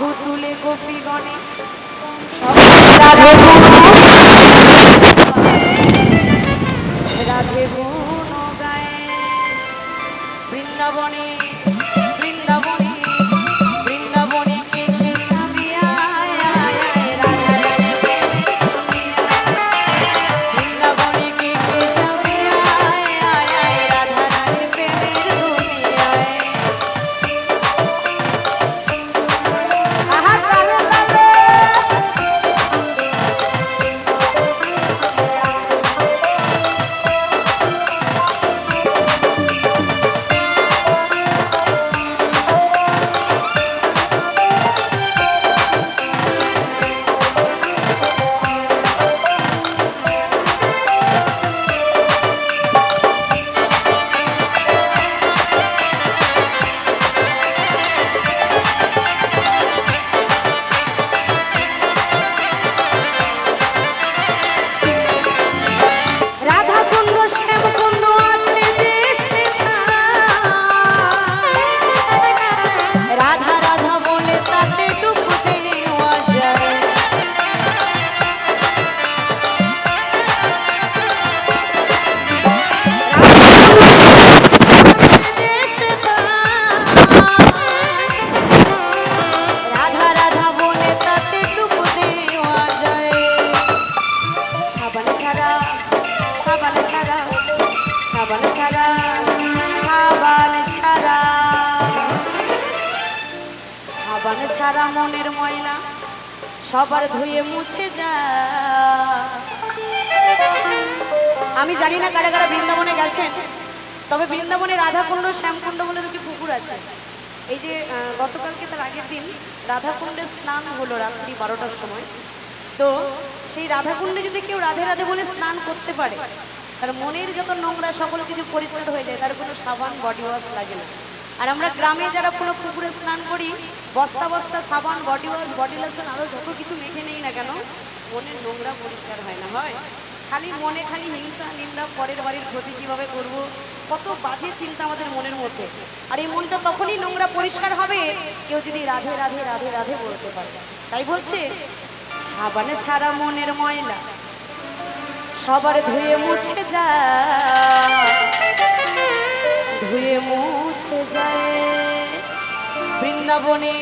বাহু তুলে গোপীগণে রাধে বৃন্দাবনে সাবান ছাড়া মনের ময়লা সবার ধুয়ে মুছে যা। আমি জানি না কারা কারা বৃন্দাবনে গেছেন, তবে বৃন্দাবনে রাধাকুণ্ড, শ্যামকুণ্ড বলে দুটি পুকুর আছে। এই যে গতকালকে তার আগের দিন রাধাকুণ্ডে স্নান হলো রাত্রি বারোটার সময়। তো সেই রাধাকুণ্ডে যদি কেউ রাধে রাধে বলে স্নান করতে পারে, তার মনের যত নোংরা সকল কিছু পরিষ্কার হয়ে যায়, তার কোনো সাবান বডি ওয়াশ লাগে না। আর আমরা গ্রামে যারা কোনো পুকুরে স্নান করি, বস্তা বস্তা সাবান, বডি ওয়াশ, বডি লোশন আরও যত কিছু মেখে নেই না কেন, মনের নোংরা পরিষ্কার হয় না, হয়? খালি মনে খালি হিংসা, নিন্দা, পরের বাড়ির ক্ষতি কীভাবে করব? কত বাজে চিন্তা আমাদের মনের মধ্যে। আর এই মনটা তখনই নোংরা পরিষ্কার হবে, কেউ যদি রাধে রাধে রাধে রাধে বলতে পারে। তাই বলছে, সাবানে ছাড়া মনের ময়লা, সবার ধুয়ে মুছে যা, ধুয়ে যায় বৃন্দাবনে।